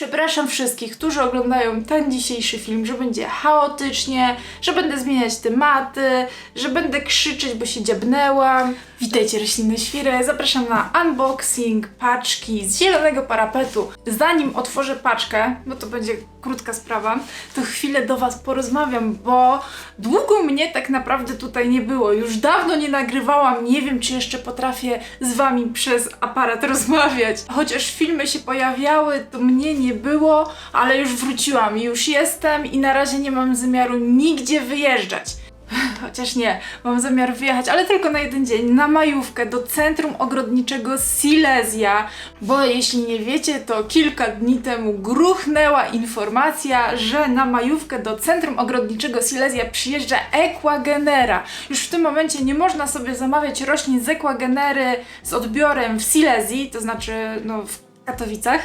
Przepraszam wszystkich, którzy oglądają ten dzisiejszy film, że będzie chaotycznie, że będę zmieniać tematy, że będę krzyczeć, bo się dziabnęłam. Witajcie roślinne świry, zapraszam na unboxing paczki z zielonego parapetu. Zanim otworzę paczkę, bo to będzie krótka sprawa, to chwilę do Was porozmawiam, bo długo mnie tak naprawdę tutaj nie było. Już dawno nie nagrywałam, nie wiem czy jeszcze potrafię z Wami przez aparat rozmawiać. Chociaż filmy się pojawiały, to mnie nie było, ale już wróciłam, już jestem i na razie nie mam zamiaru nigdzie wyjeżdżać. Chociaż nie, mam zamiar wyjechać, ale tylko na jeden dzień, na majówkę do centrum ogrodniczego Silesia, bo jeśli nie wiecie, to kilka dni temu gruchnęła informacja, że na majówkę do centrum ogrodniczego Silesia przyjeżdża Equagenera. Już w tym momencie nie można sobie zamawiać roślin z Equagenery z odbiorem w Silesii, to znaczy no, w Katowicach,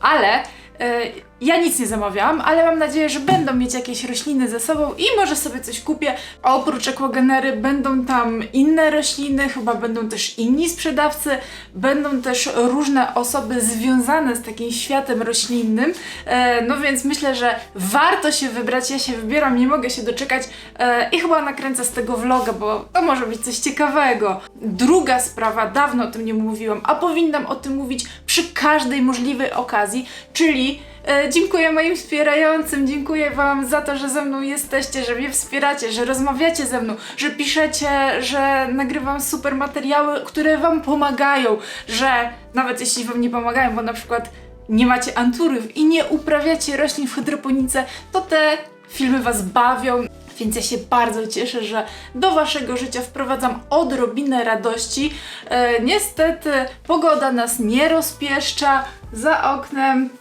ale E, Ja nic nie zamawiałam, ale mam nadzieję, że będą mieć jakieś rośliny ze sobą i może sobie coś kupię. A oprócz ekwagenery będą tam inne rośliny, chyba będą też inni sprzedawcy, będą też różne osoby związane z takim światem roślinnym. E, No więc myślę, że warto się wybrać. Ja się wybieram, nie mogę się doczekać e, i chyba nakręcę z tego vloga, bo to może być coś ciekawego. Druga sprawa, dawno o tym nie mówiłam, a powinnam o tym mówić przy każdej możliwej okazji, czyli dziękuję moim wspierającym, dziękuję Wam za to, że ze mną jesteście, że mnie wspieracie, że rozmawiacie ze mną, że piszecie, że nagrywam super materiały, które Wam pomagają, że nawet jeśli Wam nie pomagają, bo na przykład nie macie anturów i nie uprawiacie roślin w hydroponice, to te filmy Was bawią. Więc ja się bardzo cieszę, że do waszego życia wprowadzam odrobinę radości. E, niestety pogoda nas nie rozpieszcza. Za oknem e,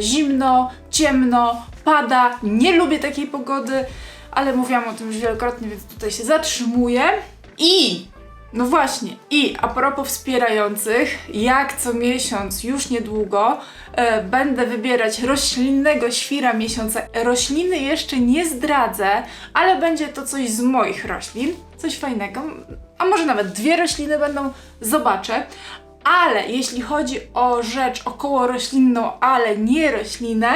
zimno, ciemno, pada. Nie lubię takiej pogody, ale mówiłam o tym już wielokrotnie, więc tutaj się zatrzymuję. I no właśnie, i a propos wspierających, jak co miesiąc, już niedługo, e, będę wybierać roślinnego świra miesiąca. Rośliny jeszcze nie zdradzę, ale będzie to coś z moich roślin, coś fajnego, a może nawet dwie rośliny będą, zobaczę. Ale jeśli chodzi o rzecz około roślinną, ale nie roślinę,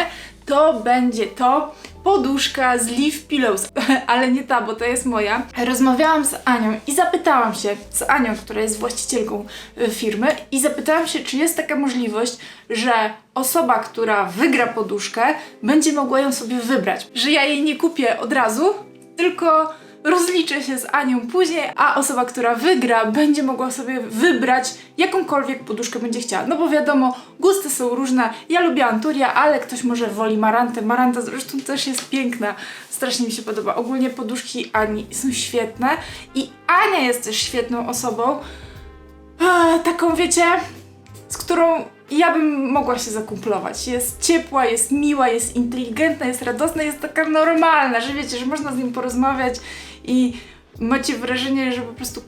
to będzie to poduszka z Leaf Pillows, ale nie ta, bo to jest moja. Rozmawiałam z Anią i zapytałam się, z Anią, która jest właścicielką y, firmy, i zapytałam się, czy jest taka możliwość, że osoba, która wygra poduszkę, będzie mogła ją sobie wybrać. Że ja jej nie kupię od razu, tylko rozliczę się z Anią później, a osoba, która wygra, będzie mogła sobie wybrać jakąkolwiek poduszkę będzie chciała. No bo wiadomo, gusty są różne. Ja lubię Anturia, ale ktoś może woli Marantę. Maranta zresztą też jest piękna. Strasznie mi się podoba. Ogólnie poduszki Ani są świetne i Ania jest też świetną osobą. Eee, taką wiecie, z którą ja bym mogła się zakumplować. Jest ciepła, jest miła, jest inteligentna, jest radosna, jest taka normalna, że wiecie, że można z nim porozmawiać i macie wrażenie, że po prostu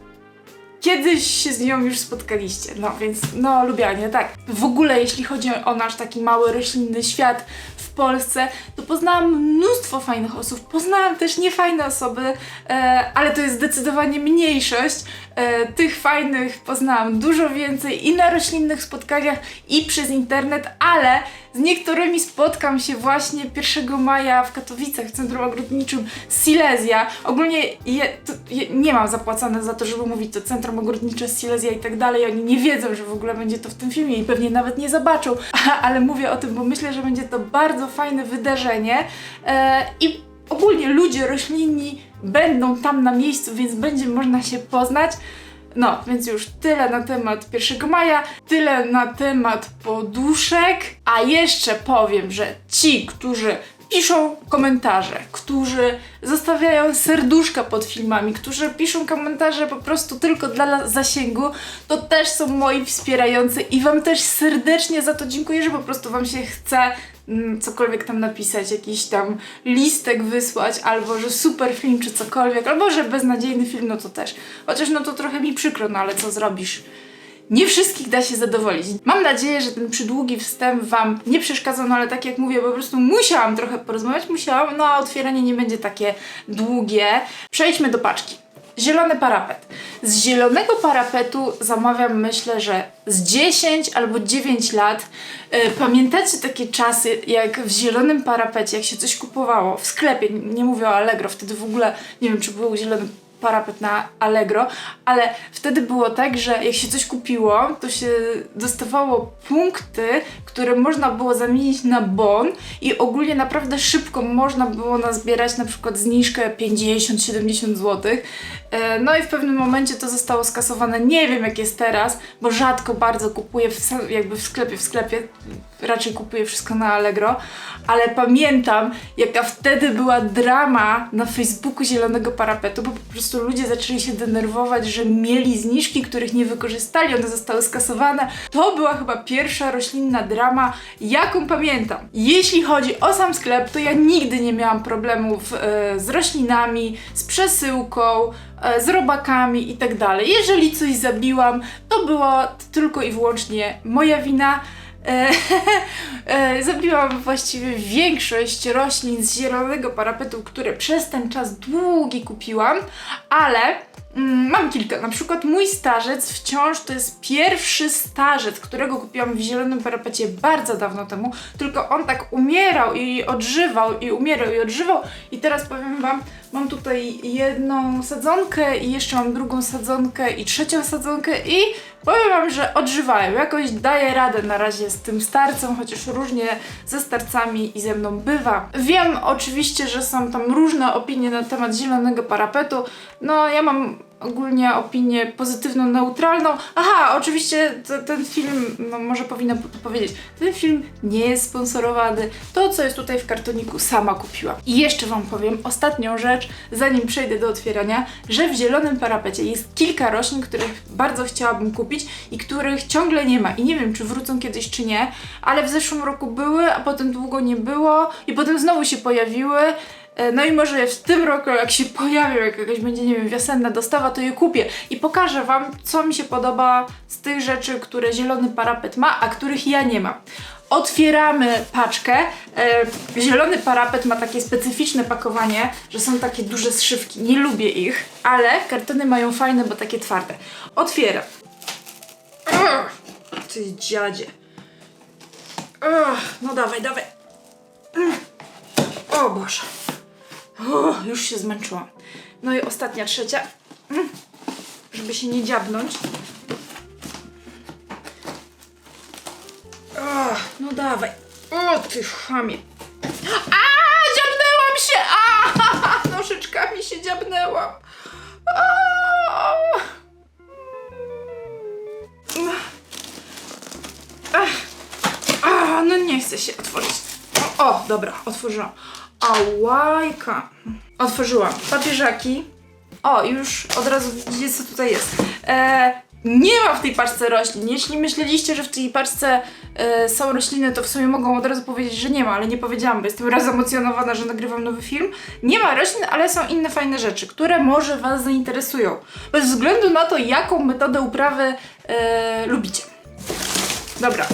kiedyś się z nią już spotkaliście. No więc, no lubię Anię, tak. W ogóle, jeśli chodzi o nasz taki mały roślinny świat w Polsce, to poznałam mnóstwo fajnych osób. Poznałam też niefajne osoby, e, ale to jest zdecydowanie mniejszość. E, tych fajnych poznałam dużo więcej i na roślinnych spotkaniach, i przez internet, ale z niektórymi spotkam się właśnie 1 maja w Katowicach, w Centrum Ogrodniczym Silesia. Ogólnie je, to, je, nie mam zapłacone za to, żeby mówić to Centrum Ogrodnicze Silesia i tak dalej. Oni nie wiedzą, że w ogóle będzie to w tym filmie i pewnie nawet nie zobaczą, ale mówię o tym, bo myślę, że będzie to bardzo fajne wydarzenie e, i ogólnie ludzie roślinni będą tam na miejscu, więc będzie można się poznać. No, więc już tyle na temat 1 maja, tyle na temat poduszek, a jeszcze powiem, że ci, którzy piszą komentarze, którzy zostawiają serduszka pod filmami, którzy piszą komentarze po prostu tylko dla zasięgu, to też są moi wspierający i Wam też serdecznie za to dziękuję, że po prostu Wam się chce mm, cokolwiek tam napisać, jakiś tam listek wysłać, albo że super film, czy cokolwiek, albo że beznadziejny film, no to też. Chociaż no to trochę mi przykro, no ale co zrobisz? Nie wszystkich da się zadowolić. Mam nadzieję, że ten przydługi wstęp Wam nie przeszkadzał, no ale tak jak mówię, po prostu musiałam trochę porozmawiać, musiałam, no a otwieranie nie będzie takie długie. Przejdźmy do paczki. zielony parapet. Z zielonego parapetu zamawiam myślę, że z 10 albo 9 lat. E, Pamiętacie takie czasy, jak w zielonym parapecie, jak się coś kupowało w sklepie, nie mówię o Allegro, wtedy w ogóle nie wiem, czy był zielony parapet na Allegro, ale wtedy było tak, że jak się coś kupiło, to się dostawało punkty, które można było zamienić na bon i ogólnie naprawdę szybko można było nazbierać na przykład zniżkę 50-70 zł. E, No i w pewnym momencie to zostało skasowane. Nie wiem jak jest teraz, bo rzadko bardzo kupuję w, jakby w sklepie, w sklepie raczej kupuję wszystko na Allegro, ale pamiętam jaka wtedy była drama na Facebooku Zielonego Parapetu, bo po prostu ludzie zaczęli się denerwować, że mieli zniżki, których nie wykorzystali, one zostały skasowane. To była chyba pierwsza roślinna drama, jaką pamiętam. Jeśli chodzi o sam sklep, to ja nigdy nie miałam problemów e, z roślinami, z przesyłką, e, z robakami i tak. Jeżeli coś zabiłam, to była tylko i wyłącznie moja wina. E, e, zabiłam właściwie większość roślin z zielonego parapetu, które przez ten czas długi kupiłam, ale mam kilka. Na przykład mój starzec wciąż to jest pierwszy starzec, którego kupiłam w zielonym parapecie bardzo dawno temu, tylko on tak umierał i odżywał, i umierał i odżywał i teraz powiem wam, mam tutaj jedną sadzonkę i jeszcze mam drugą sadzonkę i trzecią sadzonkę i powiem wam, że odżywają. Jakoś daję radę na razie z tym starcem, chociaż różnie ze starcami i ze mną bywa. Wiem oczywiście, że są tam różne opinie na temat zielonego parapetu. No ja mam ogólnie opinię pozytywną, neutralną. Aha, oczywiście te- ten film, no może powinno to powiedzieć, ten film nie jest sponsorowany. To, co jest tutaj w kartoniku, sama kupiłam. I jeszcze Wam powiem ostatnią rzecz, zanim przejdę do otwierania, że w zielonym parapecie jest kilka roślin, których bardzo chciałabym kupić i których ciągle nie ma. I nie wiem, czy wrócą kiedyś, czy nie, ale w zeszłym roku były, a potem długo nie było i potem znowu się pojawiły. E, No i może w tym roku, jak się pojawią, jak jakaś będzie, nie wiem, wiosenna dostawa, to je kupię i pokażę Wam, co mi się podoba z tych rzeczy, które zielony parapet ma, a których ja nie mam. Otwieramy paczkę. E, zielony parapet ma takie specyficzne pakowanie, że są takie duże zszywki. Nie lubię ich, ale kartony mają fajne, bo takie twarde. Otwieram. Ugh, ty dziadzie. No dawaj, dawaj. O Boże. O, już się zmęczyłam. No i ostatnia, trzecia. Mm, Żeby się nie dziabnąć. O, no dawaj. O, ty chamie. A, dziabnęłam się! A, nożyczkami się dziabnęłam. A. No nie chce się otworzyć. O, o dobra, otworzyłam. A łajka. Otworzyłam. Papieżaki. O, już od razu widzicie, co tutaj jest. E, nie ma w tej paczce roślin. Jeśli myśleliście, że w tej paczce e, są rośliny, to w sumie mogą od razu powiedzieć, że nie ma, ale nie powiedziałam, bo jestem raz emocjonowana, że nagrywam nowy film. Nie ma roślin, ale są inne fajne rzeczy, które może Was zainteresują. Bez względu na to, jaką metodę uprawy e, lubicie. Dobra,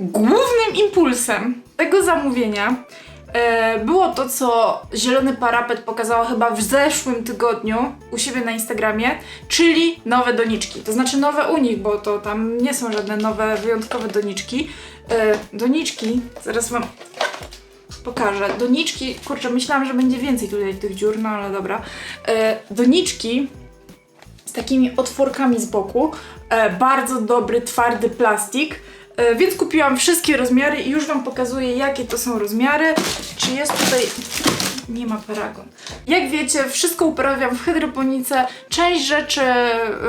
głównym impulsem tego zamówienia e, było to, co Zielony Parapet pokazała chyba w zeszłym tygodniu u siebie na Instagramie, czyli nowe doniczki. To znaczy nowe u nich, bo to tam nie są żadne nowe, wyjątkowe doniczki. E, doniczki, zaraz wam pokażę. Doniczki, kurczę, myślałam, że będzie więcej tutaj tych dziur, no ale dobra. E, doniczki z takimi otworkami z boku. E, bardzo dobry, twardy plastik. E, więc kupiłam wszystkie rozmiary i już Wam pokazuję, jakie to są rozmiary. Czy jest tutaj. Nie ma paragon. Jak wiecie, wszystko uprawiam w hydroponice. Część rzeczy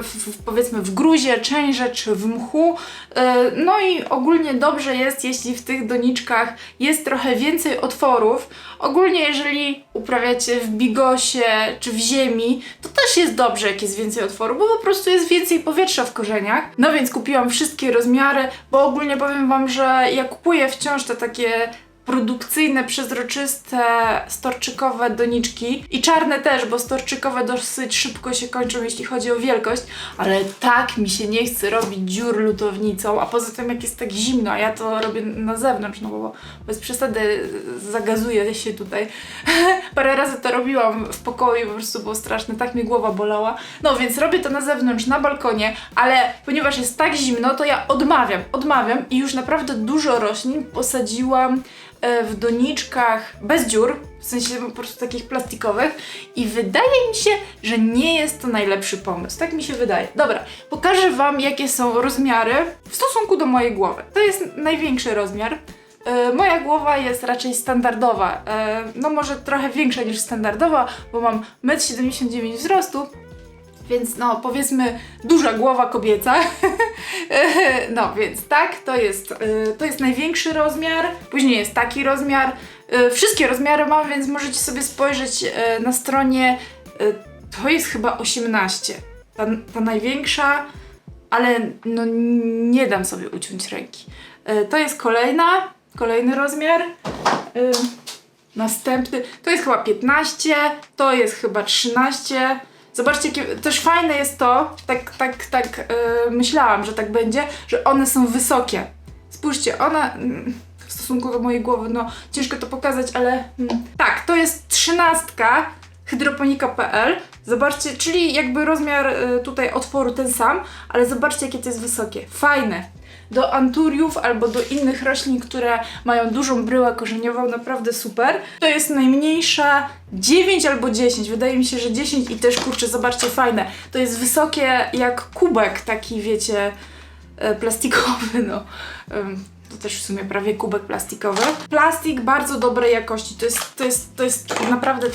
w, powiedzmy w gruzie, część rzeczy w mchu. E, No i ogólnie dobrze jest, jeśli w tych doniczkach jest trochę więcej otworów. Ogólnie, jeżeli uprawiacie w bigosie czy w ziemi, to też jest dobrze, jak jest więcej otworu, bo po prostu jest więcej powietrza w korzeniach. No więc kupiłam wszystkie rozmiary, bo ogólnie powiem Wam, że ja kupuję wciąż te takie produkcyjne, przezroczyste, storczykowe doniczki i czarne też, bo storczykowe dosyć szybko się kończą, jeśli chodzi o wielkość, ale tak mi się nie chce robić dziur lutownicą, a poza tym jak jest tak zimno, a ja to robię na zewnątrz, no bo bez przesady zagazuję się tutaj. Parę razy to robiłam w pokoju, po prostu było straszne, tak mi głowa bolała. No więc robię to na zewnątrz, na balkonie, ale ponieważ jest tak zimno, to ja odmawiam, odmawiam i już naprawdę dużo roślin posadziłam w doniczkach bez dziur, w sensie po prostu takich plastikowych i wydaje mi się, że nie jest to najlepszy pomysł. Tak mi się wydaje. Dobra, pokażę Wam jakie są rozmiary w stosunku do mojej głowy. To jest największy rozmiar. E, moja głowa jest raczej standardowa, e, no może trochę większa niż standardowa, bo mam 1,79 m wzrostu, więc no powiedzmy duża głowa kobieca. no więc tak, to jest, y, to jest największy rozmiar, później jest taki rozmiar. Y, Wszystkie rozmiary mam, więc możecie sobie spojrzeć y, na stronie. To jest chyba 18. Ta, ta największa, ale no nie dam sobie uciąć ręki. To jest kolejna, kolejny rozmiar. Następny, to jest chyba 15, to jest chyba 13. Zobaczcie, też fajne jest to, tak, tak, tak yy, myślałam, że tak będzie, że one są wysokie. Spójrzcie, mm, w stosunku do mojej głowy, no ciężko to pokazać, ale mm, tak, to jest trzynastka hydroponika.pl. Zobaczcie, czyli jakby rozmiar y, tutaj otworu ten sam, ale zobaczcie, jakie to jest wysokie. Fajne do anturiów albo do innych roślin, które mają dużą bryłę korzeniową, naprawdę super. To jest najmniejsza 9 albo 10, wydaje mi się, że 10 i też kurczę, zobaczcie, fajne. To jest wysokie jak kubek, taki wiecie, e, plastikowy, no. To też w sumie prawie kubek plastikowy. Plastik bardzo dobrej jakości, to jest, to jest, to jest naprawdę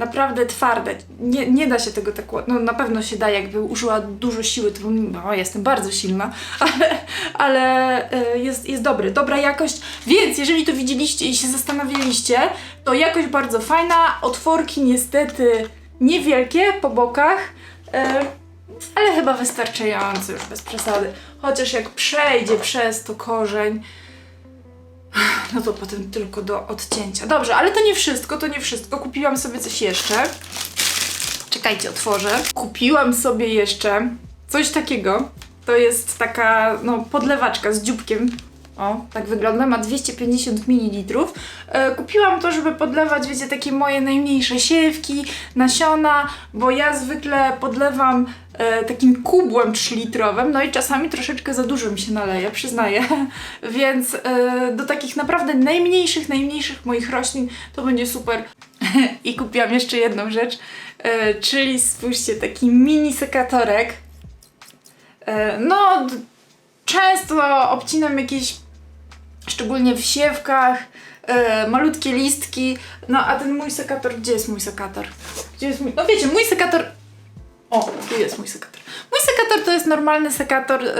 naprawdę twarde. Nie, nie da się tego tak. No na pewno się da, jakby użyła dużo siły, to no, jestem bardzo silna, ale, ale e, jest, jest dobry, dobra jakość. Więc jeżeli to widzieliście i się zastanawialiście, to jakość bardzo fajna, otworki niestety niewielkie po bokach, e, ale chyba wystarczające już bez przesady. Chociaż jak przejdzie przez to korzeń, no to potem tylko do odcięcia. Dobrze, ale to nie wszystko, to nie wszystko. Kupiłam sobie coś jeszcze. Czekajcie, otworzę. Kupiłam sobie jeszcze coś takiego. To jest taka, no, podlewaczka z dzióbkiem. O, tak wygląda, ma 250 ml. E, kupiłam to, żeby podlewać, wiecie, takie moje najmniejsze siewki, nasiona, bo ja zwykle podlewam e, takim kubłem 3-litrowym, no i czasami troszeczkę za dużo mi się naleje, przyznaję. Więc e, do takich naprawdę najmniejszych, najmniejszych moich roślin to będzie super. I kupiłam jeszcze jedną rzecz, e, czyli spójrzcie, taki mini sekatorek. E, no, często obcinam jakieś, szczególnie w siewkach, e, malutkie listki. No a ten mój sekator, gdzie jest mój sekator? Gdzie jest mój. No wiecie, mój sekator. O, tu jest mój sekator. Mój sekator to jest normalny sekator e,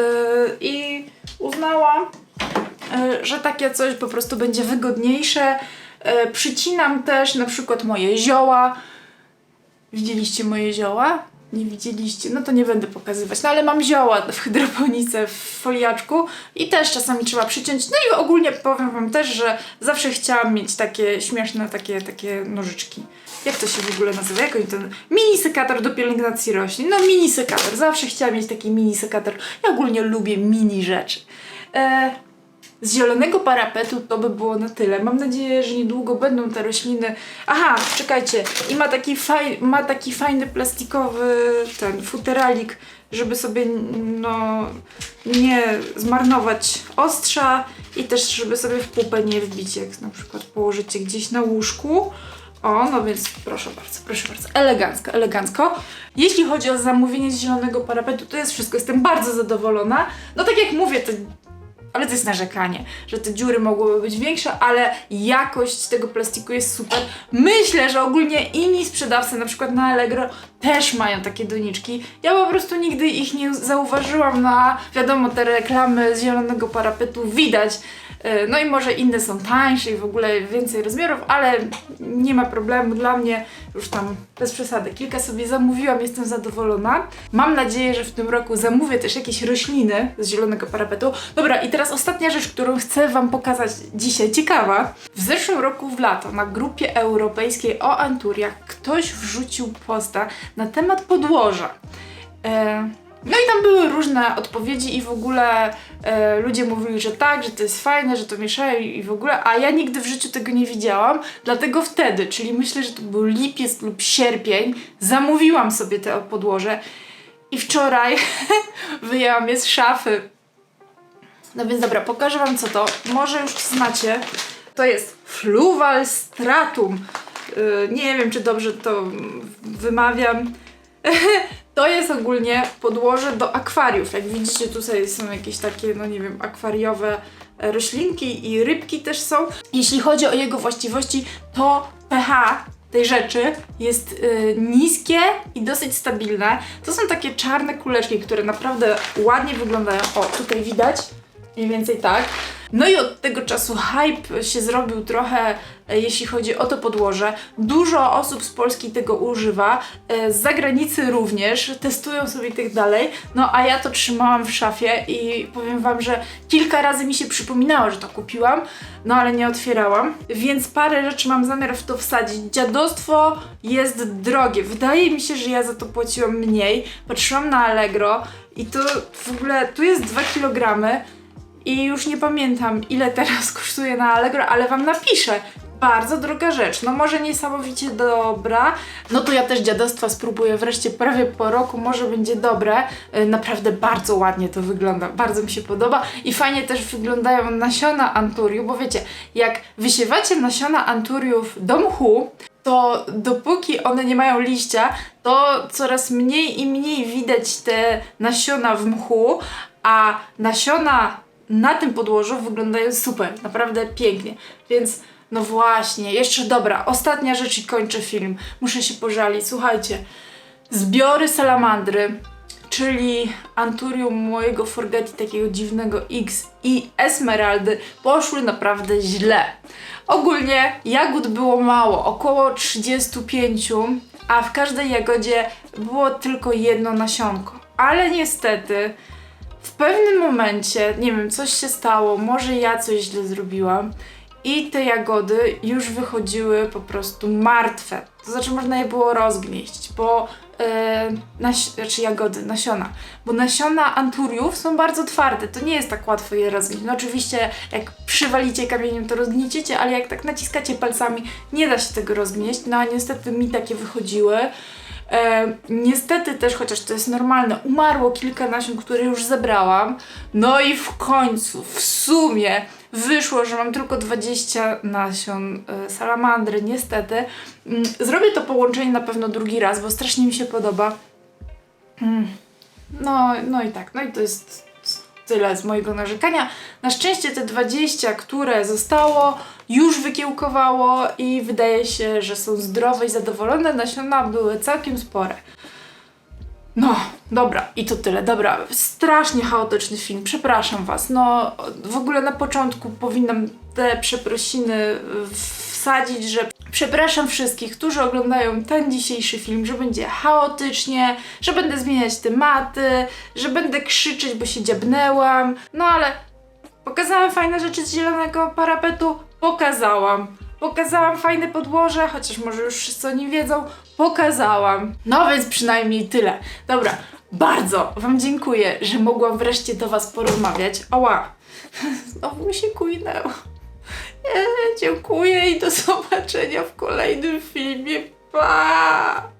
i uznałam, e, że takie coś po prostu będzie wygodniejsze. E, przycinam też na przykład moje zioła. Widzieliście moje zioła? Nie widzieliście? No to nie będę pokazywać. No ale mam zioła w hydroponice, w foliaczku i też czasami trzeba przyciąć. No i ogólnie powiem wam też, że zawsze chciałam mieć takie śmieszne, takie, takie nożyczki. Jak to się w ogóle nazywa? Jak oni ten... Mini sekator do pielęgnacji roślin. No mini sekator. Zawsze chciałam mieć taki mini sekator. Ja ogólnie lubię mini rzeczy. E, z zielonego parapetu to by było na tyle. Mam nadzieję, że niedługo będą te rośliny. Aha, czekajcie. I ma taki, faj... ma taki fajny plastikowy ten futeralik, żeby sobie no nie zmarnować ostrza i też żeby sobie w pupę nie wbić, jak na przykład położycie gdzieś na łóżku. O, no więc proszę bardzo, proszę bardzo. Elegancko, elegancko. Jeśli chodzi o zamówienie z zielonego parapetu, to jest wszystko. Jestem bardzo zadowolona. No tak jak mówię, to ale to jest narzekanie, że te dziury mogłyby być większe, ale jakość tego plastiku jest super. Myślę, że ogólnie inni sprzedawcy, na przykład na Allegro, też mają takie doniczki. Ja po prostu nigdy ich nie zauważyłam na, wiadomo, te reklamy z zielonego parapetu widać, No i może inne są tańsze i w ogóle więcej rozmiarów, ale nie ma problemu dla mnie, już tam bez przesady. Kilka sobie zamówiłam, jestem zadowolona. Mam nadzieję, że w tym roku zamówię też jakieś rośliny z zielonego parapetu. Dobra, i teraz ostatnia rzecz, którą chcę Wam pokazać dzisiaj, ciekawa. W zeszłym roku w lato na grupie europejskiej o Anturiach ktoś wrzucił posta na temat podłoża. E, no i tam były różne odpowiedzi i w ogóle e, ludzie mówili, że tak, że to jest fajne, że to mieszają i w ogóle, a ja nigdy w życiu tego nie widziałam, dlatego wtedy, czyli myślę, że to był lipiec lub sierpień, zamówiłam sobie te podłoże i wczoraj wyjęłam je z szafy. No więc dobra, pokażę wam co to. Może już znacie. To jest Fluval Stratum. Yy, nie wiem, czy dobrze to wymawiam. Jest ogólnie podłoże do akwariów. Jak widzicie, tutaj są jakieś takie, no nie wiem, akwariowe e, roślinki i rybki też są. Jeśli chodzi o jego właściwości, to pH tej rzeczy jest y, niskie i dosyć stabilne. To są takie czarne kuleczki, które naprawdę ładnie wyglądają. O, tutaj widać. Mniej więcej tak. No i od tego czasu hype się zrobił trochę, e, jeśli chodzi o to podłoże. Dużo osób z Polski tego używa, e, z zagranicy również, testują sobie tych dalej. No a ja to trzymałam w szafie i powiem Wam, że kilka razy mi się przypominało, że to kupiłam, no ale nie otwierałam. Więc parę rzeczy mam zamiar w to wsadzić. Dziadostwo jest drogie. Wydaje mi się, że ja za to płaciłam mniej. Patrzyłam na Allegro i to w ogóle, tu jest 2 kg. I już nie pamiętam, ile teraz kosztuje na Allegro, ale Wam napiszę. Bardzo droga rzecz. No może niesamowicie dobra. No to ja też dziadostwa spróbuję wreszcie prawie po roku. Może będzie dobre. Yy, Naprawdę bardzo ładnie to wygląda. Bardzo mi się podoba. I fajnie też wyglądają nasiona anturiu, bo wiecie, jak wysiewacie nasiona anturiów do mchu, to dopóki one nie mają liścia, to coraz mniej i mniej widać te nasiona w mchu, a nasiona na tym podłożu wyglądają super, naprawdę pięknie. Więc no właśnie, jeszcze dobra, ostatnia rzecz i kończę film. Muszę się pożalić. Słuchajcie, zbiory salamandry, czyli Anturium mojego Forgeti, takiego dziwnego X i Esmeraldy poszły naprawdę źle. Ogólnie jagód było mało, około 35, a w każdej jagodzie było tylko jedno nasionko. Ale niestety w pewnym momencie, nie wiem, coś się stało, może ja coś źle zrobiłam i te jagody już wychodziły po prostu martwe. To znaczy można je było rozgnieść, bo e, nas, znaczy jagody, nasiona, bo nasiona anturiów są bardzo twarde, to nie jest tak łatwo je rozgnieść. No oczywiście jak przywalicie kamieniem to rozgnieciecie, ale jak tak naciskacie palcami nie da się tego rozgnieść, no a niestety mi takie wychodziły. E, niestety też, chociaż to jest normalne, umarło kilka nasion, które już zebrałam. No i w końcu, w sumie wyszło, że mam tylko 20 nasion e, salamandry, niestety. Mm, Zrobię to połączenie na pewno drugi raz, bo strasznie mi się podoba. Mm, No, no i tak, no i to jest tyle z mojego narzekania. Na szczęście te 20, które zostało, już wykiełkowało i wydaje się, że są zdrowe i zadowolone. Nasiona były całkiem spore. No, dobra, i to tyle. Dobra, strasznie chaotyczny film, przepraszam Was. No, w ogóle na początku powinnam te przeprosiny wsadzić, że przepraszam wszystkich, którzy oglądają ten dzisiejszy film, że będzie chaotycznie, że będę zmieniać tematy, że będę krzyczeć, bo się dziabnęłam. No ale pokazałam fajne rzeczy z zielonego parapetu, pokazałam. Pokazałam fajne podłoże, chociaż może już wszyscy o nim wiedzą. Pokazałam. No więc przynajmniej tyle. Dobra, bardzo Wam dziękuję, że mogłam wreszcie do Was porozmawiać. Oła, znowu mi się kujnęło. Nie, dziękuję i do zobaczenia w kolejnym filmie. Pa!